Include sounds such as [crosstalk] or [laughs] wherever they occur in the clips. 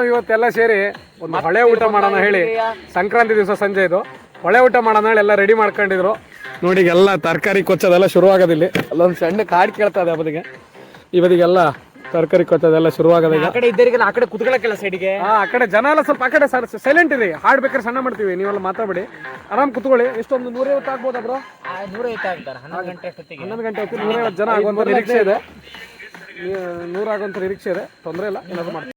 ನಾವ್ ಇವತ್ತೆಲ್ಲ ಸೇರಿ ಒಂದು ಹೊಳೆ ಊಟ ಮಾಡೋಣ ಹೇಳಿ ಸಂಕ್ರಾಂತಿ ದಿವಸ ಸಂಜೆ ಇದು. ಹೊಳೆ ಊಟ ಮಾಡೋಣ ಹೇಳಿ ಎಲ್ಲ ರೆಡಿ ಮಾಡ್ಕೊಂಡಿದ್ರು. ನೋಡಿ ಎಲ್ಲ ತರಕಾರಿ ಕೊಚ್ಚೋದೆಲ್ಲ ಶುರುವಾಗೋದಿಲ್ಲ ಅಲ್ಲೊಂದು ಸಣ್ಣ ಕಾಡು ಕೇಳ್ತಾ ಇದೆ ಅವರಿಗೆ ಈ ಬದಿಗೆಲ್ಲ ತರಕಾರಿ ಕೊಚ್ಚೋದೆಲ್ಲ ಶುರುವಾಗದ ಆ ಕಡೆ ಇದ್ದರಿಗೆಲ್ಲ ಆ ಕಡೆ ಕುತ್ಕೊಳ್ಳಕ್ಕೆಲ್ಲ ಸೈಡ್ಗೆ ಹಾ ಆ ಕಡೆ ಜನ ಎಲ್ಲ ಸ್ವಲ್ಪ ಆ ಕಡೆ ಸೈಲೆಂಟ್ ಇದೆ. ಹಾಡ್ಬೇಕಾದ್ರೆ ಸಣ್ಣ ಮಾಡ್ತೀವಿ. ನೀವೆಲ್ಲ ಮಾತಾಡ್ಬೇಡಿ. ಆರಾಮ್ ಕುತ್ಕೊಳ್ಳಿ. ಎಷ್ಟೊಂದು ನೂರೈವತ್ತು ಆಗ್ಬೋದು ಬ್ರೋ ನೂರೈವತ್ತು ಆಗ್ತಾರೆ. ಹನ್ನೊಂದು ಗಂಟೆ ಅಷ್ಟೊತ್ತಿಗೆ. ಹನ್ನೊಂದು ಗಂಟೆ ಆಯ್ತು ನೂರೈವತ್ತು ಜನ ಆಗುವಂಥ ನಿರೀಕ್ಷೆ ಇದೆ. ನೂರ ನೂರಾಗುವಂಥ ನಿರೀಕ್ಷೆ ಇದೆ. ತೊಂದರೆ ಇಲ್ಲ. ಏನಾದ್ರು ಮಾಡ್ತೀವಿ.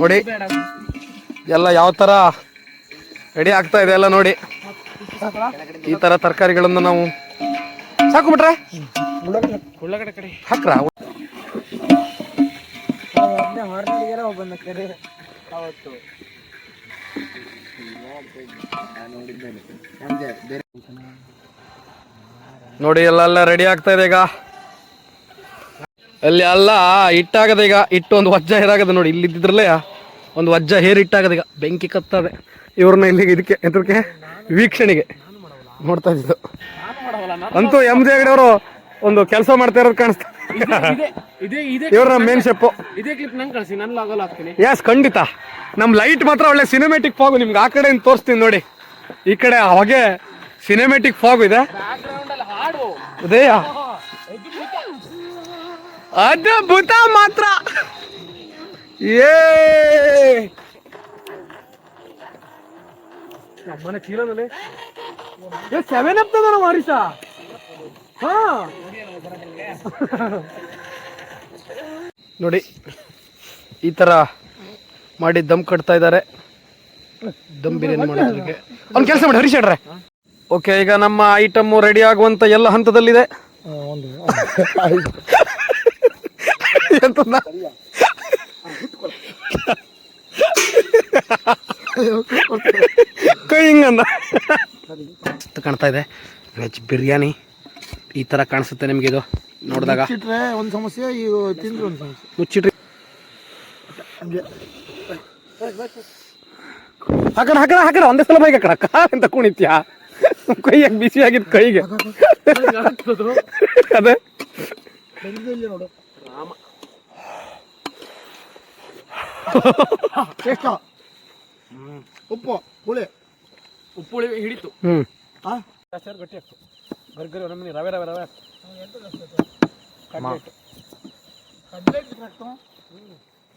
ನೋಡಿ, ಎಲ್ಲ ಯಾವ ತರ ರೆಡಿ ಆಗ್ತಾ ಇದೆ ಎಲ್ಲ ನೋಡಿ. ಈ ತರ ತರಕಾರಿಗಳನ್ನು ನಾವು ಸಾಕು ಬಿಟ್ರೆ? ಹಾಕ್ರ? ನೋಡಿ, ಎಲ್ಲ ರೆಡಿ ಆಗ್ತಾ ಇದೆ ಈಗ. ಅಲ್ಲಿ ಅಲ್ಲ ಇಟ್ಟಾಗದ ಈಗ ಇಟ್ಟು ಒಂದು ವಜ್ಜ ಹೇರಾಗದ ನೋಡಿ ಇಲ್ಲಿ ಇದ್ದಿದ್ರಲ್ಲೇ ಒಂದು ವಜ್ಜ ಹೇರ್ ಇಟ್ಟಾಗದ ಈಗ. ಬೆಂಕಿ ಕತ್ತದೆ. ಇವ್ರನ್ನ ಇಲ್ಲಿ ಇದಕ್ಕೆ ಎದಕ್ಕೆ ವೀಕ್ಷಣೆಗೆ ನೋಡ್ತಾ ಇದ್ದು ಅಂತೂ ಎಂ ಜಿ ಅವರು ಒಂದು ಕೆಲಸ ಮಾಡ್ತಾ ಇರೋದು ಕಾಣಿಸ್ತಾ ಇವ್ರ ಮೇನ್ ಶೆಪ್ಪು ಎಸ್ ಖಂಡಿತ. ನಮ್ ಲೈಟ್ ಮಾತ್ರ ಒಳ್ಳೆ ಸಿನಿಮೆಟಿಕ್ ಫಾಗು ನಿಮ್ಗೆ ಆ ಕಡೆ ತೋರಿಸ್ತೀನಿ ನೋಡಿ. ಈ ಕಡೆ ಹೊಗೆ ಸಿನಿಮೆಟಿಕ್ ಫಾಗು ಇದೆ. ಉದಯ ಅದ್ಭುತ ಮಾತ್ರ. ಏ! ಮನೆ ಚೀಲದಲ್ಲಿ ಏ ಸೆವೆನ್ ಅಪ್ ತಗೋಣ ಮಾರಿಸ ಹಾ. ನೋಡಿ ಈ ತರ ಮಾಡಿ ದಮ್ ಕಟ್ತಾ ಇದ್ದಾರೆ ದಮ್ ಬಿರಿಯಾನಿ ಮಾಡೋದಕ್ಕೆ ಒಂದ್ ಕೆಲಸ ಮಾಡಿ ಹರಿಸಿಡ್ರೆ ಓಕೆ ಈಗ ನಮ್ಮ ಐಟಮ್ ರೆಡಿ ಆಗುವಂತ ಎಲ್ಲ ಹಂತದಲ್ಲಿದೆ. ಎಂತಂದ? ಕೈ ಹಿಂಗಂದ ಕಾಣ್ತಾ ಇದೆ. ವೆಜ್ ಬಿರಿಯಾನಿ ಈ ತರ ಕಾಣಿಸುತ್ತೆ ನಿಮ್ಗೆ ಇದು ನೋಡಿದಾಗ. ಒಂದು ಸಮಸ್ಯೆ ತಿಂದ್ರೆ ಒಂದು ಸಮಸ್ಯೆ. ಮುಚ್ಚಿಟ್ರಿ ಹಾಕಣ ಹಾಕಣ ಹಾಕಣ. ಒಂದೇ ಸಲ ಬೈಕ್ ಹಾಕಣ. ಕಾರ್ ಅಂತ ಕುಣಿತ್ಯಾ? ಕೈಯಾಗ ಬಿಸಿ ಆಗಿದ್ ಕೈಗೆ? ಅದೇ. ನೋಡು. ಎಷ್ಟು ಉಪ್ಪು ಹುಳಿ. ಉಪ್ಪು ಹುಳಿ ಹಿಡಿತು. ಹ್ಮ್. ಆ? ಸರ್ ಗಟ್ಟಿ ಹಾಕು ಗರ್ಗರಿ ನಮ್ಮನೆ ರವೆ ರವೆ ರವೆ. ಕಡ್ಲೆ ಹಿಟ್ಟು.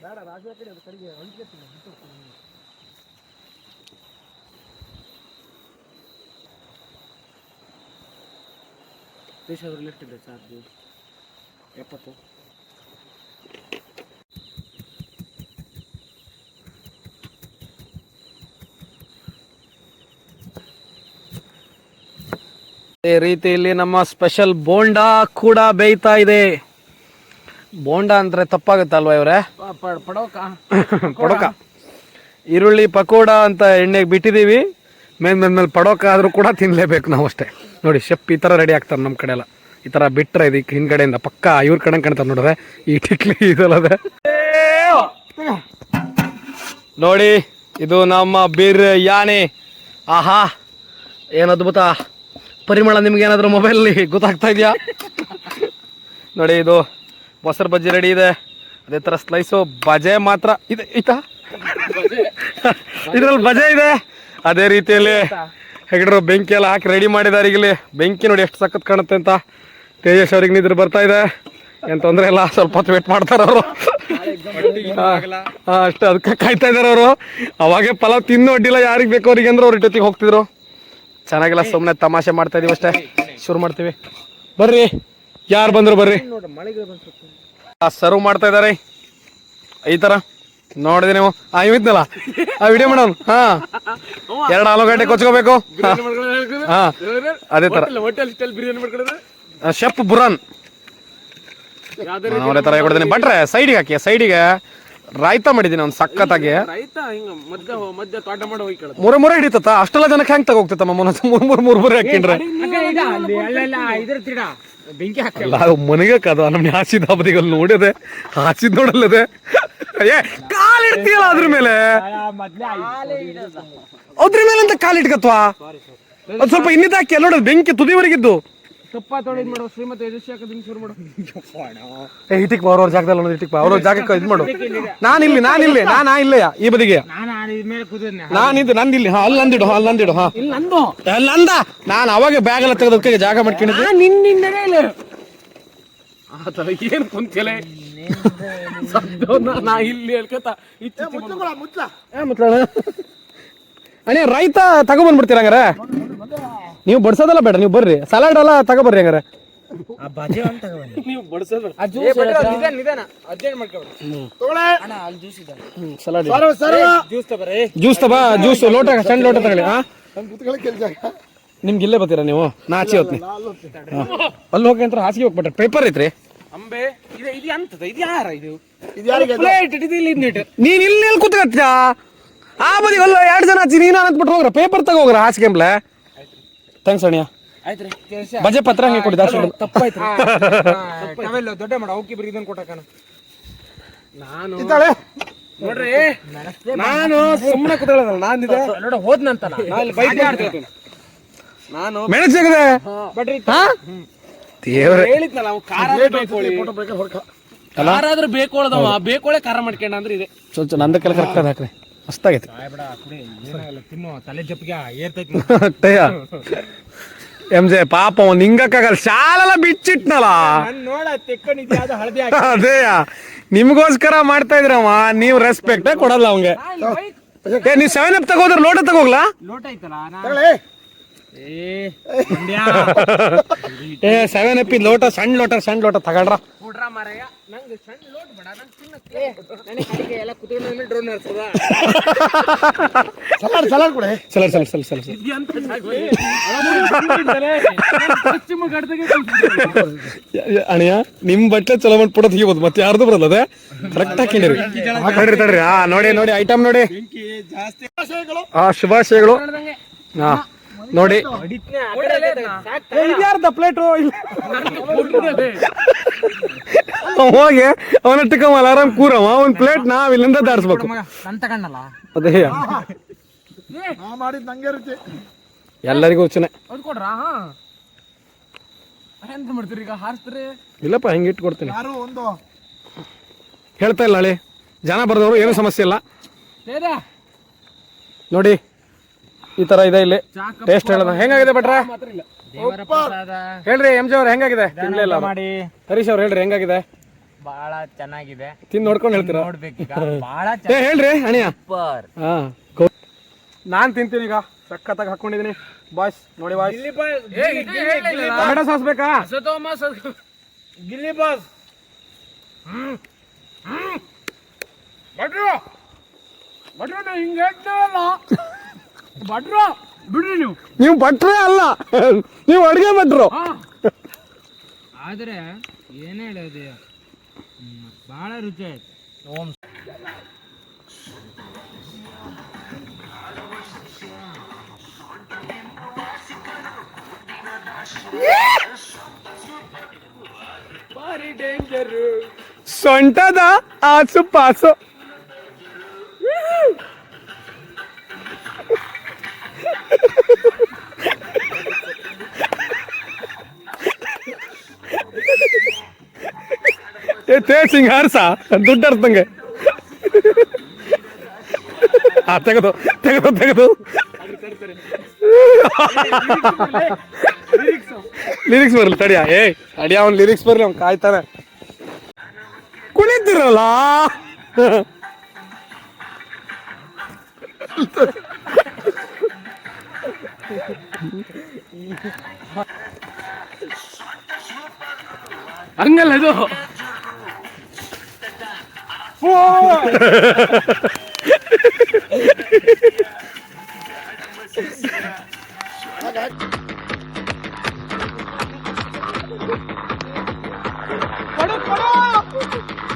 ಬೇಡ ರಾಜ ಕಡೆ ಅದು ಕಡೆಗೆ ಎಷ್ಟಿದೆ ಚಾರ್ಜ್ ಎಪ್ಪತ್ತು. ಅದೇ ರೀತಿಯಲ್ಲಿ ನಮ್ಮ ಸ್ಪೆಷಲ್ ಬೋಂಡ ಕೂಡ ಬೇಯ್ತಾ ಇದೆ. ಬೋಂಡ ಅಂದ್ರೆ ತಪ್ಪಾಗುತ್ತಲ್ವಾ ಇವರೇ? ಪಡೋಕ? [laughs] ಪಡೋಕ. ಈರುಳ್ಳಿ ಪಕೋಡ ಅಂತ ಎಣ್ಣೆಗೆ ಬಿಟ್ಟಿದ್ದೀವಿ ಮೇಲ್ ಮೇಲ್ ಮೇಲೆ ಪಡೋಕ ಆದ್ರೂ ಕೂಡ ತಿನ್ಲೇಬೇಕು ನಾವು ಅಷ್ಟೇ. ನೋಡಿ ಶೆಪ್ ಈ ಥರ ರೆಡಿ ಆಗ್ತಾರೆ ನಮ್ಮ ಕಡೆ ಎಲ್ಲ. ಈ ಥರ ಬಿಟ್ರೆ ಇದಕ್ಕೆ ಹಿಂದ್ಗಡೆಯಿಂದ ಪಕ್ಕ ಇವ್ರ ಕಡೆ ಕಾಣ್ತಾರೆ ನೋಡ್ರೆ. ಈ ಟಿಕ್ಲಿ ಇದಲ್ಲದೆ. ನೋಡಿ ಇದು ನಮ್ಮ ಬಿರಿಯಾನಿ. ಆಹಾ ಏನು ಅದ್ಭುತ. ಪರಿಮಳ ನಿಮ್ಗೆ ಏನಾದರೂ ಮೊಬೈಲಲ್ಲಿ ಗೊತ್ತಾಗ್ತಾ ಇದೆಯಾ? ನೋಡಿ ಇದು ಮೊಸರು ಬಜ್ಜಿ ರೆಡಿ ಇದೆ. ಅದೇ ಥರ ಸ್ಲೈಸು ಬಜೆ ಮಾತ್ರ. ಇದೆ, ಆಯ್ತಾ? ಇದ್ರಲ್ಲಿ ಬಜೆ ಇದೆ. ಅದೇ ರೀತಿಯಲ್ಲಿ ಹೆಗಡ್ರು ಬೆಂಕಿ ಎಲ್ಲ ಹಾಕಿ ರೆಡಿ ಮಾಡಿದ್ದಾರೆ ಈಗಲಿ. ಬೆಂಕಿ ನೋಡಿ ಎಷ್ಟು ಸಖತ್ ಕಾಣುತ್ತೆ ಅಂತ. ತೇಜಸ್ ಅವ್ರಿಗೆ ನಿದ್ರೆ ಬರ್ತಾ ಇದೆ. ಏನು ತೊಂದರೆ ಇಲ್ಲ, ಸ್ವಲ್ಪ ಹೊತ್ತು ವೇಟ್ ಮಾಡ್ತಾರೆ ಅವರು. ಅಷ್ಟೇ, ಅದಕ್ಕೆ ಕಾಯ್ತಾ ಇದ್ದಾರೆ ಅವರು. ಅವಾಗೆ ಪಲಾವ್ ತಿನ್ನೋ ಅಡ್ಡಿಲ್ಲ, ಯಾರಿಗೆ ಬೇಕು ಅವ್ರಿಗೆ ಅಂದ್ರೆ ಅವ್ರ ಜೊತೆಗೆ ಹೋಗ್ತಿದ್ರು. ಚೆನ್ನಾಗಿಲ್ಲ ಸುಮ್ಮನೆ ತಮಾಷೆ ಮಾಡ್ತಾ ಇದೀವಿ ಅಷ್ಟೇ. ಶುರು ಮಾಡ್ತೀವಿ. ಬರ್ರಿ ಯಾರು ಬಂದ್ರು ಬರ್ರಿ. ಸರ್ವ್ ಮಾಡ್ತಾ ಇದಾರೆ. ಈ ತರ. ನೋಡಿದೆ ನೀವು. ಆ ಇವಿದ್ನಲ್ಲ ಆ ವಿಡಿಯೋ ಮೇಡಮ್ ಹಾ. ಎರಡು ಆಲೂಗಡ್ಡೆ ಕೊಚ್ಕೋಬೇಕು. ಹಾ. ಅದೇ ತರ. ಶೆಫ್ ಬುರಾನ್ ಅವರೇ ತರ ಕೊಡ್ತೀನಿ ಬಟ್ರೆ ಸೈಡಿಗೆ ಹಾಕಿ ಸೈಡಿಗೆ ರಾಯ್ತಾ ಮಾಡಿದ್ದೀನಿ ಒಂದು ಸಖತ್ತಾಗಿ. ರೈತ ಹಿಂಗ ಮಧ್ಯ ಮಧ್ಯ ತೋಟ ಮಾಡಿ ಹೋಗಿ ಮೂರ ಮೂರ ಹಿಡಿತತ್ತ? ಅಷ್ಟೆಲ್ಲ ಜನಕ್ಕೆ ಹೆಂಗ್ ತಗೋಗ್ತೈತಮ್ಮ ಮಮ್ಮನ ಮೂರ್ ಮೂರ್ ಮೂರ್ ಮೂರ್ ಹಾಕಿನ್ರೆ ಇದ್ರ ತಿಡ ಬೆಂಕಿ ಹಾಕಿ ಅಲ್ಲ ಅದು ಮನೆಗೆ ಕದ ನಮ್ಗೆ ಹಾಸಿದ ಹಬ್ಬದಿಗಲ್ಲಿ ನೋಡಿದೆ. ಹಾಸಿದ್ ನೋಡಲ್ಲದೆ. ಏ ಕಾಲಿಡ್ತೀಯಲ್ಲ ಅದ್ರ ಮೇಲೆ? ಅದ್ರ ಮೇಲೆ ಅಂತ ಕಾಲಿಟ್ಕತ್ವಾ ಅದು ಸ್ವಲ್ಪ ಇನ್ನಿದ ಹಾಕಿ ಎಲ್ಲ ನೋಡೋದು ಬೆಂಕಿ ತುದಿವರೆಗಿದ್ದು. ತಪ್ಪ ತೊಳೆದ್ ಮಾಡೋ ಶ್ರೀಮತಿ ಯಶಸ್ವಿ ಹಾಕೋದು ಶುರು ಮಾಡು. ಏ ಇಟಿಕ್ ಬಾ ಅವ್ರವ್ರ ಜಾಗದಲ್ಲಿ ಒಂದು ಇಟಿಕ್ ಅವ್ರವ್ರ ಜಾಗಕ್ಕೆ ಇದು ಮಾಡು. ನಾನಿಲ್ಲಿ ಇಲ್ಲಿ ನಾನು ಇಲ್ಲಯ್ಯ ಈ ಬದಿಗೆ? ನಾನು ಮೇಲೆ ಕೂತಿದ್ನೆ ನಾನಿದ್ದು ನಂದಿಲ್ಲಿ ಹಾ ಅಲ್ಲಿ ನಂದಿಡು ಹಾ ಅಲ್ಲಿ ನಂದಿಡು ಹಾ. ಇಲ್ಲಿ ನಂದು. ಅಲ್ಲಿ ನಂದ? ನಾನು ಅವಾಗ ಬ್ಯಾಗ್ ಎಲ್ಲ ತೆಗೆದಕ್ಕೆ ಜಾಗ ಮಾಡ್ಕೊಂಡಿದ್ದೆ. ನಿನ್ನಿಂದನೇ ಇಲ್ಲ. ಆತರ ಏನ್ ಕುಂತಿಲ್ಲ ನಾ- ಇಲ್ಲಿ ಹೇಳ್ಕೊತ ಮುತ್ಲ ಅಣ್ಣ ರೈತ ತಗೊಂಡ್ಬಂದ್ಬಿಡ್ತೀರ ಹಂಗಾರೆ? ನೀವು ಬಡ್ಸೋದಲ್ಲ ಬೇಡ ನೀವು ಬರ್ರಿ. ಸಲಾಡ್ ಎಲ್ಲ ತಗೋಬರ್ರಿ ಹಂಗಾರೆ. ಜ್ಯೂಸ್ ತಬಾ ಜ್ಯೂಸ್ ಲೋಟ ಸಣ್ಣ ಲೋಟ ತಗೊಳ್ಳಿ ಹಾ ನಿಮ್ಗೆ ಇಲ್ಲೇ ಬರ್ತೀರಾ ನೀವು? ನಾ ಆಚೆ ಹೋಗ್ತೀನಿ. ಅಲ್ಲಿ ಹೋಗಿ ಅಂತ ಹಾಸಿಗೆ ಹೋಗ್ಬಿಟ್ರೆ ಪೇಪರ್ ಐತ್ರಿ. ಅಂಬೆ ಇದು ಇದು ಅಂತದ ಇದು ಯಾರ ಇದು? ಇದು ಯಾರಿಗೆ ಅದು? ಪ್ಲೇಟ್ ಇಲ್ಲಿ ಇದ್ನಿಟ್ಟು ನೀನ್ ಇಲ್ಲಿ ಎಲ್ಲಿ ಕೂತ್ಕತ್ತೀಯ ಆ ಬದಿ ಅಲ್ಲ ಎರಡು ಜನ ಹಚ್ಚಿ ನೀನು ಅನ್ಬಿಟ್ಟು ಹೋಗ್ರ. ಪೇಪರ್ ತಗೋಗ್ರ ಹಾಸಿಗೆ ಥ್ಯಾಂಕ್ಸ್ ಅಣ್ಣ ಆಯ್ತ್ರಿ ಬಜೆ ಪತ್ರ ಹಂಗೆ ಕೊಡಿ ದಾಸ ತಪ್ಪಾಯ್ತು ನಾವೆಲ್ಲ ದೊಡ್ಡ ಮಾಡ ಅವಕ್ಕೆ ಬರೀ ಇದನ್ನ ಕೊಟ್ಟಕನ. ನಾನು ನೋಡ್ರಿ ನಾನು ಸುಮ್ಮನೆ ಕುತ್ಕೊಳ್ಳೋದಲ್ಲ ನಾನು ಇದೆ ನೋಡ ಹೋದ್ನಂತಲ್ಲ ನಾ ಇಲ್ಲಿ ಬೈಕ್ ಮಾಡ್ತಿರ್ತೀನಿ ನಾನು ಮೆಣಸು ಸಿಗದೆ ಬಡ್ರಿ. ಹಾ? ದೇವ್ರೆ. ಹೇಳಿದ್ನಲ್ಲ ಅವ್ನು ಖಾರ ಬೇಕೋಳಿ. ಫೋಟೋ ಬೇಕಾದ್ರೆ ಹೊಡ್ಕ ಖಾರ ಆದ್ರೂ ಬೇಕೋಳದವ ಬೇಕೋಳೆ ಖಾರ ಮಾಡ್ಕೊಂಡ ಅಂದ್ರೆ ಇದೆ. ಸ್ವಲ್ಪ ನಂದ ಕೆಲ ಕರೆಕ್ಟ್ ಹಾಕ್ರಿ. ಮಸ್ತಾಗೈತಿ. ತಿನ್ನು ತಲೆ ಜಪ್ಪಿಗೆ ಏರ್ತೈತಿ ಅಟ್ಟಯ್ಯ ಎಂ ಜೆ ಪಾಪ ಅವ್ನು ಹಿಂಗಕ್ಕಾಗಲ್ಲ ಶಾಲೆಲ್ಲ ಬಿಚ್ಚಿಟ್ನಲ್ಲ. ನಾನು ನೋಡ ತೆಕ್ಕೊಂಡಿದ್ದೆ ಅದು ಅದೇಯ ನಿಮ್ಗೋಸ್ಕರ ಮಾಡ್ತಾ ಇದ್ರಮ್ಮ ನೀವು ರೆಸ್ಪೆಕ್ಟ್ ಕೊಡಲ್ಲ ಅವಂಗೆ ಏ ನೀವ್ ಸೆವೆನ್ ಅಪ್ ತಗೋದ್ರ ಲೋಟ ತಗೋಗ್ಲಾ? ಲೋಟ ಐತಲ್ಲ ತಗೊಳ್ಳಿ. ಏ. ಮಂಡ್ಯ ಏ ಸೆವೆನ್ [laughs] ಅಪ್ ಲೋಟ ಸಣ್ಣ ಲೋಟ ಸಣ್ಣ ಲೋಟ ತಗೊಂಡ್ರ ಹುಡ್ರ ಮಾರಾಯ ನಂಗೆ ಸಣ್ಣ ಲೋಟ್ ಬೇಡ ನಂಗೆ ತಿನ್ನಕ್ಕೆ ನನಗೆ ಕಡೆಗೆ ಎಲ್ಲ ಕುತ್ಕೊಂಡ ಮೇಲೆ ಡ್ರೋನ್ ಇರ್ತದ ಸಲಾಡ್ ಸಲಾಡ್ ಕೊಡೆ ಸಲ ಸಲ ಸಲ ಸಲ ಸಲ ಎಂತ ಪಶ್ಚಿಮ ಘಟ್ಟದಾಗೆ ಅಣಿಯ ನಿಮ್ ಬಟ್ಟೆ ಚಲೋ ಮಾಡಿ ಪುಟ ತೆಗಿಬೋದು ಮತ್ತೆ ಯಾರ್ದು ಬರಲ್ಲ ಅದೇ? ಕರೆಕ್ಟ್ ಹಾಕೊಂಡಿರಿ ತಡ್ರಿ ತಡ್ರಿ. ಹಾ ನೋಡಿ ನೋಡಿ ಐಟಮ್ ನೋಡಿ. ಆಶಯಗಳು ಆ ಶುಭಾಶಯಗಳು. ಹಾ. ನೋಡಿ. ಇದ್ಯಾರ್ದ ಪ್ಲೇಟು ಹೋಗಿ ಅವನ ಇಟ್ಟಕಮಲ್ಲ ಆರಾಮ್ ಕೂರವ. ಒಂದ್ ಪ್ಲೇಟ್ ನಾವ್ ಇಲ್ಲಿಂದ ದಾರಿಸ್ಬೇಕು ನನ್ ತಗೊಂಡಲ್ಲ. ಅದೇ. ಮಾಡಿದ್ ನಂಗೆ ರುಚಿ ಎಲ್ಲರಿಗೂ ಚೆನ್ನ ಅದು ಕೊಡ್ರಾ? ಎಂತ ಮಾಡ್ತೀರಿ ಈಗ? ಹಾರಿಸ್ತೀರಿ? ಇಲ್ಲಪ್ಪ ಹೆಂಗೆ ಇಟ್ಕೊಡ್ತೀನಿ. ಯಾರು ಒಂದು? ಹೇಳ್ತಾ ಇಲ್ಲ ಹಳಿ. ಜನ ಬರ್ದವ್ರು ಏನು ಸಮಸ್ಯೆ ಇಲ್ಲ. ನೋಡಿ. ಈ ತರ ಇದೆ ಇಲ್ಲಿ. ಟೇಸ್ಟ್ ಹೇಳೋಣ. ಹೆಂಗಾಗಿದೆ ಬಟ್ರಾ ಮಾತ್ರ ಇಲ್ಲ. ಹೇಳ್ರಿ ಎಂ ಜಿ ಅವ್ರ ಹೆಂಗಾಗಿದೆ? ತಿನ್ಲಿಲ್ಲ. ಮಾಡಿ. ಹರೀಶ್ ಅವ್ರು ಹೇಳ್ರಿ ಹೆಂಗಾಗಿದೆ? ಬಹಳ ಚೆನ್ನಾಗಿದೆ. ತಿಂದು ನೋಡ್ಕೊಂಡು ಹೇಳ್ತೀರಾ? ನೋಡ್ಬೇಕು ಹೇಳ್ರಿ ಅಣಿಯ ನಾನ್ ತಿಂತೀನಿ ಈಗ. ಸಖತ್ತಾಗಿ ಹಾಕೊಂಡಿದೀನಿ. ಬಾಯ್ಸ್ ನೋಡಿ ಬಾಯ್ಸ್. ಟೊಮೆಟೊ ಸಾಸ್ ಬೇಕಾ? ಗಿಲ್ಲಿ ಬಾಸ್ ಭಟ್ರು. ಭಟ್ರು ಹಿಂಗೆ ಹೇಳ್ತಾರಲ್ಲ ಭಟ್ರು ನೀವು ನೀವು ಭಟ್ರೇ ಅಲ್ಲ ನೀವು ಅಡುಗೆ ಭಟ್ರು ಆದ್ರೆ ಏನ್ ಹೇಳೋದು ಬಹಳ ರುಚಿ ಆಯ್ತು ಓಂ ಭಾರಿ ಡೇಂಜರ್ ಸೊಂಟದ ಆಸು ಪಾಸು ಏ ತೇಸಿಂಗ್ ಹಾರ್ಸ? ದುಡ್ಡು ಅರ್ದಂಗೆ ಆ, ತೆಗೆದು ತೆಗೆದು ತೆಗೆದು. ಲಿರಿಕ್ಸ್ ಬರಲಿ, ತಡಿಯ. ಏ ಅಡಿಯ ಅವ್ನು ಲಿರಿಕ್ಸ್ ಬರಲಿ, ಅವ್ನು ಕಾಯ್ತಾನೆ. ಕುಣಿತಿರಲ್ಲ? ಹಂಗಲ್ಲ ಇದು. પડો પડો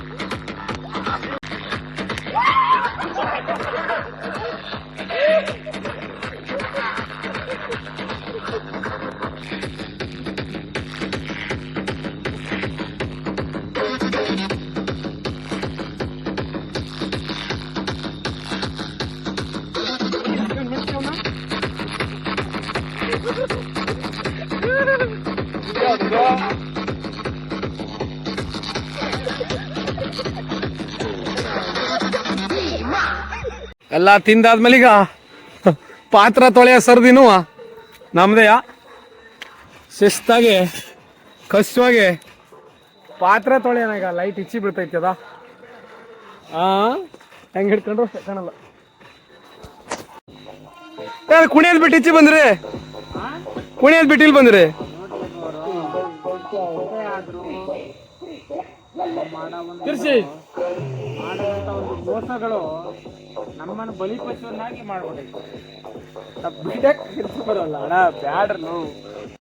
ಎಲ್ಲ ತಿಂದಾದ್ಮೇಲೆ ಈಗ ಪಾತ್ರ ತೊಳೆಯ ಸರ್ದಿನೂ ನಮ್ದೆಯಾ? ಶಿಸ್ತಾಗಿ ಕಸುವಾಗಿ ಪಾತ್ರೆ ತೊಳೆಯೋಣ ಈಗ. ಲೈಟ್ ಇಚ್ಚಿ ಬಿಡ್ತೈತಿ ಅದ? ಹೆಂಗ್ ಹಿಡ್ಕೊಂಡ್ರು? ಕಣಲ್ಲ. ಕುಣಿಯೋದ್ ಬಿಟ್ಟು ಇಚ್ಚಿ ಬಂದ್ರಿ? ಕುಣಿಯದ್ ಬಿಟ್ಟಿಲ್ ಬಂದ್ರಿ? ತಿರ್ಸಿ. ಮಾಡುವಂತ ಒಂದು ಮೋಸಗಳು ನಮ್ಮನ್ನು ಬಲಿಪಶುವನ್ನಾಗಿ ಮಾಡ್ಬಿಟ್ಟೈತೆ ಬಿಡಕ್ಕೆ ಬರೋಲ್ಲ ಅಣ್ಣ ಬ್ಯಾಡ್ರು